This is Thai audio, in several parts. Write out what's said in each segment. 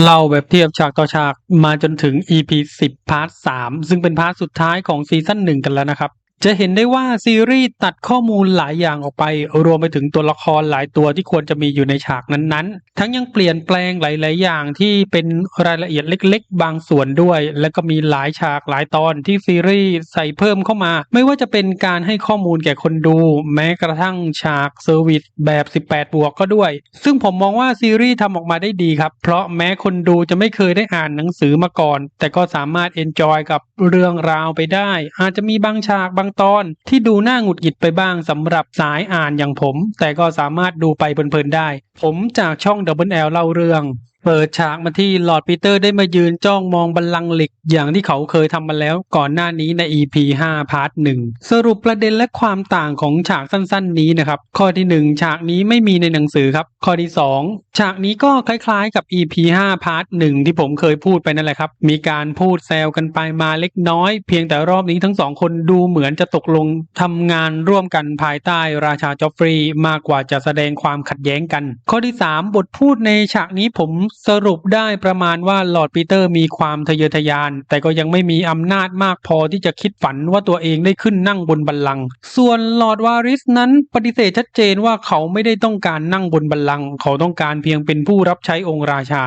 เล่าแบบเทียบฉากต่อฉากมาจนถึง EP 10พาร์ท3ซึ่งเป็นพาร์ทสุดท้ายของซีซั่น1กันแล้วนะครับ จะเห็นได้ว่าซีรีส์ตัดข้อมูลหลายอย่างออกไป รวมไปถึงตัวละครหลายตัวที่ควรจะมีอยู่ในฉากนั้นๆ ทั้งยังเปลี่ยนแปลงหลาย ๆ อย่างที่เป็นรายละเอียดเล็ก ๆ บางส่วนด้วย และก็มีหลายฉากหลายตอนที่ซีรีส์ใส่เพิ่มเข้ามา ไม่ว่าจะเป็นการให้ข้อมูลแก่คนดู แม้กระทั่งฉากเซอร์วิสแบบ 18 บวกก็ด้วย ซึ่งผมมองว่าซีรีส์ทำออกมาได้ดีครับ เพราะแม้คนดูจะไม่เคยได้อ่านหนังสือมาก่อน แต่ก็สามารถเอนจอยกับเรื่องราวไปได้ อาจจะมีบางฉากบางตอนที่ดูน่าหงุดหงิดไปบ้างสำหรับสายอ่านอย่างผม แต่ก็สามารถดูไปเพลินๆได้ ผมจากช่อง Double L เล่าเรื่อง เปิดฉากมาที่หลอร์ดปีเตอร์ได้มายืนจ้องมองบัลลังก์เหล็ก อย่างที่เขาเคยทำมาแล้วก่อนหน้านี้ใน EP 5 พาร์ทหนึ่งสรุปประเด็นและความต่างของฉากสั้นๆ นี้นะครับ ข้อที่ 1 ฉากนี้ไม่มีในหนังสือครับ ข้อที่ 2 ฉากนี้ก็คล้ายๆกับ EP 5 พาร์ทหนึ่งที่ผมเคยพูดไปนั่นแหละครับ มีการพูดแซวกันไปมาเล็กน้อย เพียงแต่รอบนี้ทั้งสองคนดูเหมือนจะตกลงทำงานร่วมกันภายใต้ราชาจอฟฟรีย์มากกว่าจะแสดงความขัดแย้งกัน ข้อที่ 3 บทพูดในฉากนี้ผมสรุปได้ประมาณว่าลอร์ดปีเตอร์มีความทะเยอทะยาน แต่ก็ยังไม่มีอำนาจมากพอที่จะคิดฝันว่าตัวเองได้ขึ้นนั่งบนบัลลังก์ส่วนลอร์ดวาริสนั้นปฏิเสธชัดเจนว่าเขาไม่ได้ต้องการนั่งบนบัลลังก์เขาต้องการเพียงเป็นผู้รับใช้องค์ราชา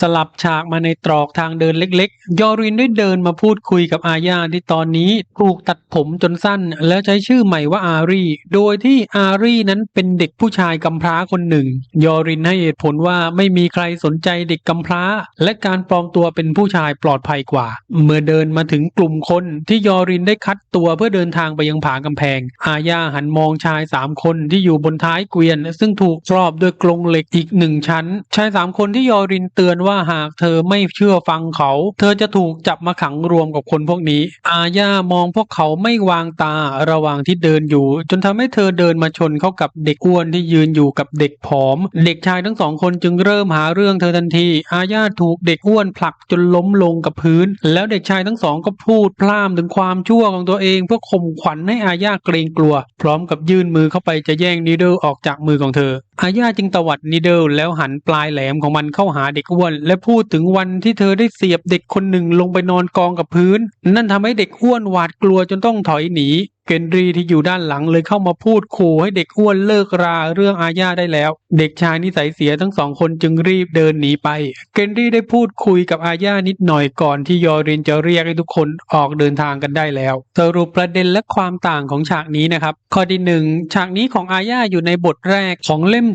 สลับฉากมาในตรอกทางเดินเล็กๆ ยอรินได้เดินมาพูดคุยกับอาญาที่ตอนนี้ถูกตัดผมจนสั้น แล้วใช้ชื่อใหม่ว่าอารี โดยที่อารีนั้นเป็นเด็กผู้ชายกำพร้าคนหนึ่ง ยอรินให้เหตุผลว่าไม่มีใครสนใจเด็กกำพร้า และการปลอมตัวเป็นผู้ชายปลอดภัยกว่า เมื่อเดินมาถึงกลุ่มคนที่ยอรินได้คัดตัวเพื่อเดินทางไปยังผากำแพง อาญาหันมองชายสามคนที่อยู่บนท้ายเกวียน ซึ่งถูกรอบด้วยกรงเหล็กอีกหนึ่งชั้น ชายสามคนที่ยอรินเตือนว่าหากเธอไม่เชื่อฟังเขา เธอจะถูกจับมาขังรวมกับคนพวกนี้ อาญามองพวกเขาไม่วางตาระหว่างที่เดินอยู่ จนทำให้เธอเดินมาชนเข้ากับเด็กอ้วนที่ยืนอยู่กับเด็กผอม เด็กชายทั้งสองคนจึงเริ่มหาเรื่องเธอทันที อาญาถูกเด็กอ้วนผลักจนล้มลงกับพื้น แล้วเด็กชายทั้งสองก็พูดพร่ำถึงความชั่วของตัวเองเพื่อข่มขวัญให้อาญาเกรงกลัว พร้อมกับยื่นมือเข้าไปจะแย่งนีเดิลออกจากมือของเธอ อาญาจึงตวัดนิเดิลแล้วหันปลายแหลมของมันเข้าหาเด็กอ้วน และพูดถึงวันที่เธอได้เสียบเด็กคนหนึ่งลงไปนอนกองกับพื้น นั่นทำให้เด็กอ้วนหวาดกลัวจนต้องถอยหนี เกนรีที่อยู่ด้านหลังเลยเข้ามาพูดขู่ให้เด็กอ้วนเลิกราเรื่องอาญาได้แล้ว เด็กชายนิสัยเสียทั้งสองคนจึงรีบเดินหนีไป เกนรีได้พูดคุยกับอาญานิดหน่อยก่อนที่ยอรินจะเรียกให้ทุกคนออกเดินทางกันได้แล้ว สรุปประเด็นและความต่างของฉากนี้นะครับ ข้อที่หนึ่งฉากนี้ของอาญาอยู่ในบทแรกของเล่ม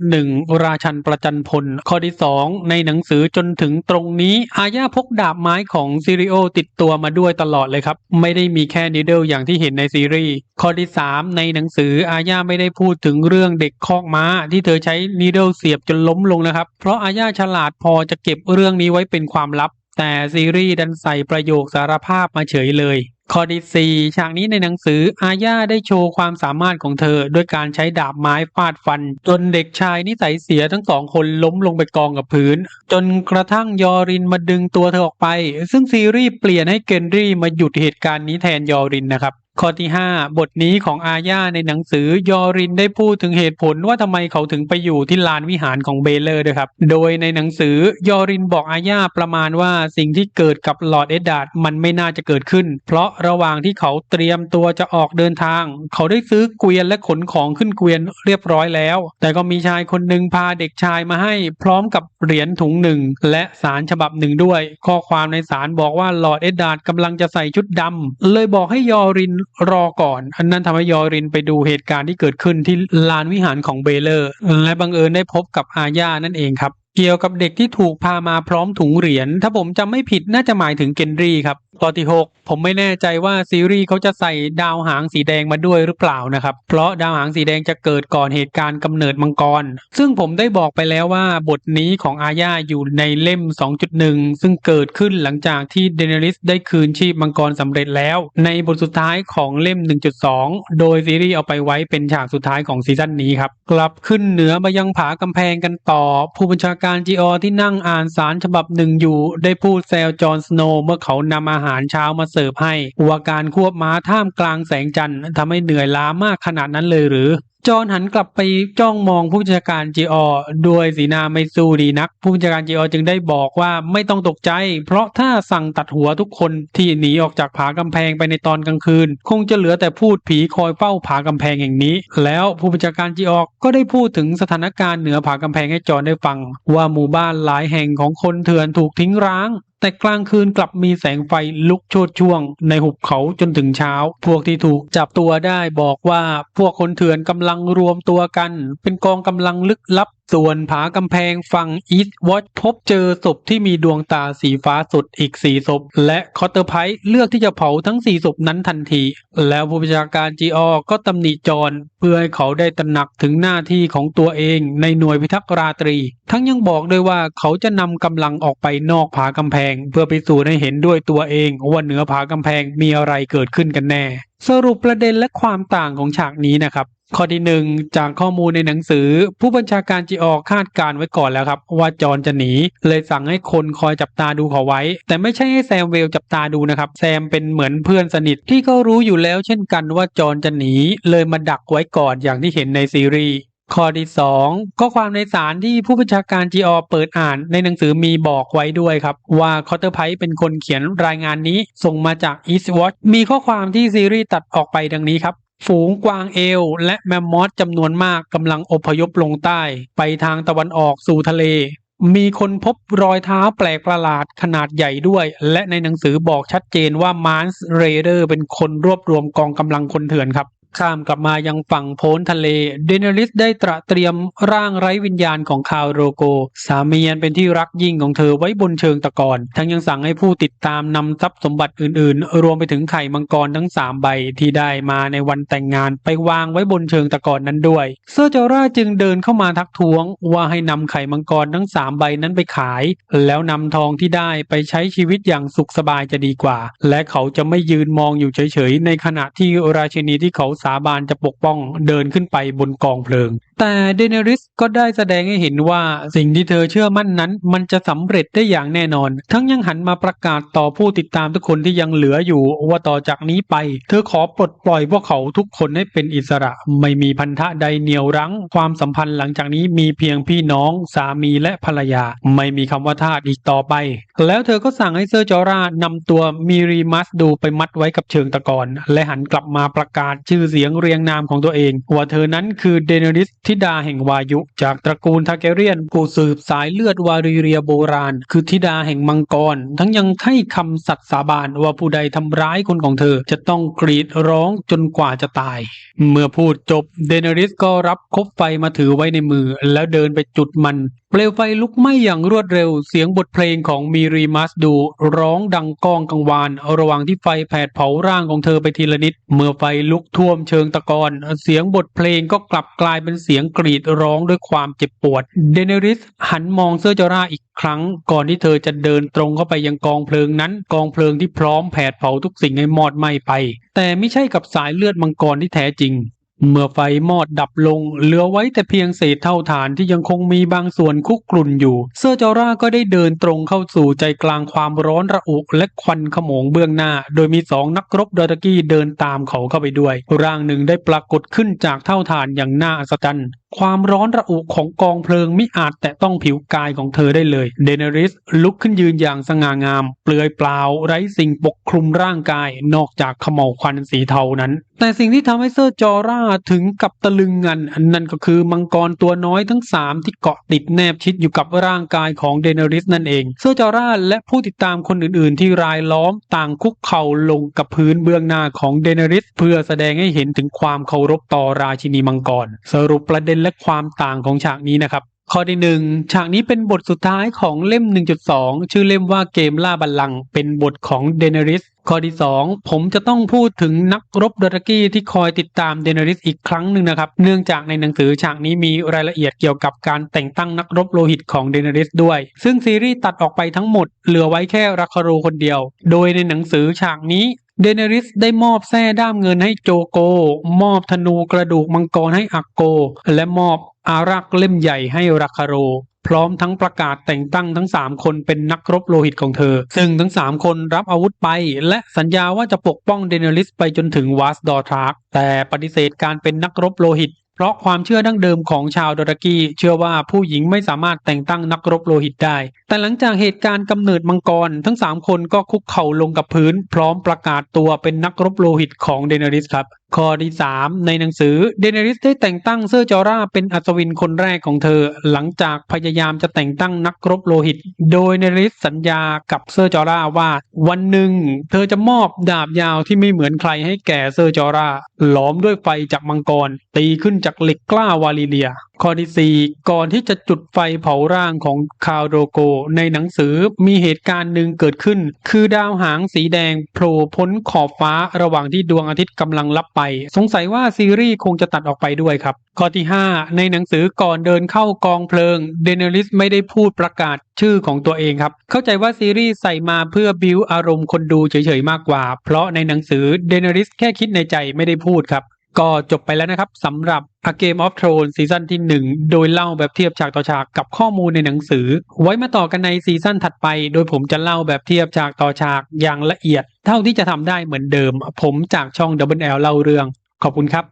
2.1 ราชันประจันพล ข้อที่ 2 ในหนังสือจนถึงตรงนี้อาญาพกดาบไม้ของซิริโอติดตัวมาด้วยตลอดเลยครับ ไม่ได้มีแค่นิดเดิลอย่างที่เห็นในซีรีส์ ข้อที่ 3 ในหนังสืออาญาไม่ได้พูดถึงเรื่องเด็กคอกม้า ที่เธอใช้นิดเดิลเสียบจนล้มลงนะครับ เพราะอาญาฉลาดพอจะเก็บเรื่องนี้ไว้เป็นความลับ แต่ซีรีส์ดันใส่ประโยคสารภาพมาเฉยเลยข้อที่4ฉากนี้ในหนังสืออาญาได้โชว์ความสามารถของเธอ ด้วยการใช้ดาบไม้ฟาดฟัน จนเด็กชายนิสัยเสียทั้งสองคนล้มลงไปกองกับพื้น จนกระทั่งยอรินมาดึงตัวเธอออกไป ซึ่งซีรีส์เปลี่ยนให้เกนรี่มาหยุดเหตุการณ์นี้แทนยอรินนะครับ ข้อที่ 5 บทนี้ของอาญาในหนังสือยอรินได้พูดถึงเหตุผลว่าทำไมเขาถึงไปอยู่ที่ลานวิหารของเบเลอร์ด้วยครับ โดยในหนังสือยอรินบอกอาญาประมาณว่าสิ่งที่เกิดกับลอร์ดเอ็ดดาร์ดมันไม่น่าจะเกิดขึ้น เพราะระหว่างที่เขาเตรียมตัวจะออกเดินทาง เขาได้ซื้อเกวียนและขนของขึ้นเกวียนเรียบร้อยแล้ว แต่ก็มีชายคนหนึ่งพาเด็กชายมาให้พร้อมกับเหรียญถุงหนึ่งและสารฉบับหนึ่งด้วย ข้อความในสารบอกว่าลอร์ดเอ็ดดาร์ดกำลังจะใส่ชุดดำเลยบอกให้ยอรินรอก่อน อันนั้นทำให้ยอรินไปดูเหตุการณ์ที่เกิดขึ้นที่ลานวิหารของเบเลอร์ และบังเอิญได้พบกับอาญานั่นเองครับ เกี่ยวกับเด็กที่ถูกพามาพร้อมถุงเหรียญถ้าผมจำไม่ผิดน่าจะหมายถึงเกนรี่ครับ ตอนที่ 6 ผมไม่แน่ใจว่าซีรีส์เขาจะใส่ดาวหางสีแดงมาด้วยหรือเปล่านะครับ เพราะดาวหางสีแดงจะเกิดก่อนเหตุการณ์กำเนิดมังกร ซึ่งผมได้บอกไปแล้วว่าบทนี้ของอาญาอยู่ในเล่ม 2.1 ซึ่งเกิดขึ้นหลังจากที่เดนริสได้คืนชีพมังกรสำเร็จแล้ว ในบทสุดท้ายของเล่ม 1.2 โดยซีรีส์เอาไปไว้เป็นฉากสุดท้ายของซีซั่นนี้ครับ กลับขึ้นเหนือมายังผากำแพงกันต่อ ผู้บัญชาการจีออที่นั่งอ่านสารฉบับหนึ่งอยู่ ได้พูดแซวจอห์นสโนว์เมื่อเขานำอาหารารเช้ามาเสิร์ฟให้ว่าการควบม้าท่ามกลางแสงจันทร์ทำให้เหนื่อยล้ามากขนาดนั้นเลยหรือ จอห์นหันกลับไปจ้องมองผู้บัญชาการจีออด้วยสีหน้าไม่สู้ดีนัก ผู้บัญชาการจีออจึงได้บอกว่าไม่ต้องตกใจ เพราะถ้าสั่งตัดหัวทุกคนที่หนีออกจากผากำแพงไปในตอนกลางคืน คงจะเหลือแต่พูดผีคอยเฝ้าผากำแพงอย่างนี้ แล้วผู้บัญชาการจีออก็ได้พูดถึงสถานการณ์เหนือผากำแพงให้จอนได้ฟัง ว่าหมู่บ้านหลายแห่งของคนเถื่อนถูกทิ้งร้าง แต่กลางคืนกลับมีแสงไฟลุกโชดช่วง ในหุบเขาจนถึงเช้า พวกที่ถูกจับตัวได้บอกว่าพวกคนเถื่อนกำลังรวมตัวกัน เป็นกองกำลังลึกลับ ส่วนผากำแพงฝั่งอีสต์วอตพบเจอศพที่มีดวงตาสีฟ้าสดอีกสี่ศพ และคอตเตอร์ไพร์เลือกที่จะเผาทั้งสี่ศพนั้นทันที แล้วผู้บัญชาการจีออก็ตำหนิจรเพื่อให้เขาได้ตระหนักถึงหน้าที่ของตัวเองในหน่วยพิทักษ์ราตรี ทั้งยังบอกด้วยว่าเขาจะนำกำลังออกไปนอกผากำแพง เพื่อไปสู่ให้เห็นด้วยตัวเองว่าเหนือผากำแพงมีอะไรเกิดขึ้นกันแน่ สรุปประเด็นและความต่างของฉากนี้นะครับ ข้อที่หนึ่งจากข้อมูลในหนังสือ ผู้บัญชาการจีออคาดการไว้ก่อนแล้วครับ ว่าจอนจะหนี เลยสั่งให้คนคอยจับตาดูเขาไว้ แต่ไม่ใช่ให้แซมเวลจับตาดูนะครับ แซมเป็นเหมือนเพื่อนสนิทที่ก็รู้อยู่แล้วเช่นกันว่าจอนจะหนี เลยมาดักไว้ก่อนอย่างที่เห็นในซีรีส์ ข้อที่2ข้อความในสารที่ผู้บัญชาการ GO เปิดอ่านในหนังสือมีบอกไว้ด้วยครับ ว่าคอเตอร์ไพเป็นคนเขียนรายงานนี้ส่งมาจาก Eastwatch มีข้อความที่ซีรีส์ตัดออกไปดังนี้ครับฝูงกวางเอลและแมมมอสจำนวนมากกำลังอพยพลงใต้ ไปทางตะวันออกสู่ทะเล มีคนพบรอยเท้าแปลกประหลาดขนาดใหญ่ด้วย และในหนังสือบอกชัดเจนว่ามานส์เรเดอร์เป็นคนรวบรวมกองกำลังคนเถื่อนครับ ข้ามกลับมายังฝั่งโพ้นทะเลเดนริสได้ตระเตรียมร่างไร้วิญญาณของคาวโรโก สามีอันเป็นที่รักยิ่งของเธอไว้บนเชิงตะกอนทั้งยังสั่งให้ผู้ติดตามนำทรัพย์สมบัติอื่นๆ รวมไปถึงไข่มังกรทั้งสามใบที่ได้มาในวันแต่งงานไปวางไว้บนเชิงตะกอนนั้นด้วย เซอร์เจอร่าจึงเดินเข้ามาทักท้วง ว่าให้นำไข่มังกรทั้งสามใบนั้นไปขาย แล้วนำทองที่ได้ไปใช้ชีวิตอย่างสุขสบายจะดีกว่า และเขาจะไม่ยืนมองอยู่เฉยๆในขณะที่ราชินีที่เขาสาบานจะปกป้องเดินขึ้นไปบนกองเพลิง แต่เดเนริสก็ได้แสดงให้เห็นว่าสิ่งที่เธอเชื่อมั่นนั้น มันจะสำเร็จได้อย่างแน่นอน ทั้งยังหันมาประกาศต่อผู้ติดตามทุกคนที่ยังเหลืออยู่ว่าต่อจากนี้ไป เธอขอปลดปล่อยพวกเขาทุกคนให้เป็นอิสระ ไม่มีพันธะใดเหนียวรั้ง ความสัมพันธ์หลังจากนี้มีเพียงพี่น้องสามีและภรรยา ไม่มีคำว่าทาสอีกต่อไป แล้วเธอก็สั่งให้เซอร์จอรานำตัวมิริมัสดูไปมัดไว้กับเชิงตะกอนและหันกลับมาประกาศชื่อเสียงเรียงนามของตัวเองว่าเธอนั้นคือเดเนริสธิดาแห่งวายุ จากตระกูลทาเกเรียนผู้สืบสายเลือดวารีเรียโบราณ คือธิดาแห่งมังกร ทั้งยังให้คำสัตย์สาบานว่าผู้ใดทำร้ายคนของเธอ จะต้องกรีดร้องจนกว่าจะตาย เมื่อพูดจบเดนริสก็รับคบไฟมาถือไว้ในมือ แล้วเดินไปจุดมัน เปลวไฟลุกไหม้อย่างรวดเร็วเสียงบทเพลงของมิริมัสดูร้องดังก้องกังวาน ระหว่างที่ไฟแผดเผาร่างของเธอไปทีละนิด เมื่อไฟลุกท่วมเชิงตะกอนเสียงบทเพลงก็กลับกลายเป็นเสียงกรีดร้องด้วยความเจ็บปวด เดเนริสหันมองเซอร์จอราอีกครั้ง ก่อนที่เธอจะเดินตรงเข้าไปยังกองเพลิงนั้น กองเพลิงที่พร้อมแผดเผาทุกสิ่งให้มอดไหม้ไป แต่ไม่ใช่กับสายเลือดมังกรที่แท้จริง เมื่อไฟมอดดับลง เหลือไว้แต่เพียงเศษเท่าฐานที่ยังคงมีบางส่วนคุกกรุ่นอยู่ เซอร์จอร่าก็ได้เดินตรงเข้าสู่ใจกลางความร้อนระอุและควันขโมงเบื้องหน้า โดยมีสองนักรบดอตะกี้เดินตามเขาเข้าไปด้วย ร่างหนึ่งได้ปรากฏขึ้นจากเท่าฐานอย่างน่าอัศจรรย์ความร้อนระอุของกองเพลิงมิอาจแตะต้องผิวกายของเธอได้เลย เดเนริสลุกขึ้นยืนอย่างสง่างาม เปลือยเปล่า ไร้สิ่งปกคลุมร่างกาย นอกจากขมเหลาควันสีเทานั้น แต่สิ่งที่ทำให้เซอร์จอร่าถึงกับตะลึงงันอันนั่นก็คือมังกรตัวน้อยทั้งสามที่เกาะติดแนบชิดอยู่กับร่างกายของเดนริสนั่นเองเซอร์จอร่าและผู้ติดตามคนอื่นๆ ที่รายล้อมต่างคุกเข่าลงกับพื้นเบื้องหน้าของเดนริสเพื่อแสดงให้เห็นถึงความเคารพต่อราชินีมังกร สรุปประเด็นและความต่างของฉากนี้นะครับ ข้อที่หนึ่งฉากนี้เป็นบทสุดท้ายของเล่ม 1.2 ชื่อเล่มว่าเกมล่าบัลลังก์เป็นบทของเดเนริสข้อที่ 2 ผมจะต้องพูดถึงนักรบดอตกี้ที่คอยติดตามเดเนริสอีกครั้งหนึ่งนะครับ เนื่องจากในหนังสือฉากนี้มีรายละเอียดเกี่ยวกับการแต่งตั้งนักรบโลหิตของเดเนริสด้วย ซึ่งซีรีส์ตัดออกไปทั้งหมด เหลือไว้แค่รัคาโรคนเดียว โดยในหนังสือฉากนี้ เดเนริสได้มอบแส้ด้ามเงินให้โจโก มอบธนูกระดูกมังกรให้อักโก และมอบอารักษ์เล่มใหญ่ให้ราคาโร พร้อมทั้งประกาศแต่งตั้งทั้ง 3 คนเป็นนักรบโลหิตของเธอ ซึ่งทั้ง 3 คนรับอาวุธไป และสัญญาว่าจะปกป้องเดเนริสไปจนถึงวาสดอทรักแต่ปฏิเสธการเป็นนักรบโลหิต เพราะความเชื่อดั้งเดิมของชาวดอรากีเชื่อว่าผู้หญิงไม่สามารถแต่งตั้งนักรบโลหิตได้ แต่หลังจากเหตุการณ์กำเนิดมังกร ทั้ง 3 คนก็คุกเข่าลงกับพื้น พร้อมประกาศตัวเป็นนักรบโลหิตของเดนาริสครับ ข้อที่ 3 ในหนังสือเดเนริสได้แต่งตั้งเซอร์จอร่าเป็นอัศวินคนแรกของเธอ หลังจากพยายามจะแต่งตั้งนักรบโลหิต โดยเดนริสสัญญากับเซอร์จอร่าว่า วันหนึ่ง เธอจะมอบดาบยาวที่ไม่เหมือนใครให้แก่เซอร์จอร่า หลอมด้วยไฟจากมังกร ตีขึ้นจากเหล็กกล้าวาลิเลีย ข้อที่4ก่อนที่จะจุดไฟเผาร่างของคาโดโก ในหนังสือมีเหตุการณ์หนึ่งเกิดขึ้น คือดาวหางสีแดงโผล่พ้นขอบฟ้าระหว่างที่ดวงอาทิตย์กำลังลับไป สงสัยว่าซีรีส์คงจะตัดออกไปด้วยครับ ข้อที่ 5 ในหนังสือก่อนเดินเข้ากองเพลิง เดน e ริสไม่ได้พูดประกาศชื่อของตัวเองครับ เข้าใจว่าซีรีส์ใส่มาเพื่อบิวอารมณ์คนดูเฉยๆมากกว่า เพราะในหนังสือเดน e ริสแค่คิดในใจไม่ได้พูดครับ ก็จบไปแล้วนะครับสำหรับ A Game of Thrones ซีซั่นที่ 1 โดยเล่าแบบเทียบฉากต่อฉากกับข้อมูลในหนังสือ ไว้มาต่อกันในซีซั่นถัดไป โดยผมจะเล่าแบบเทียบฉากต่อฉากอย่างละเอียด เท่าที่จะทำได้เหมือนเดิม ผมจากช่อง Double L เล่าเรื่อง ขอบคุณครับ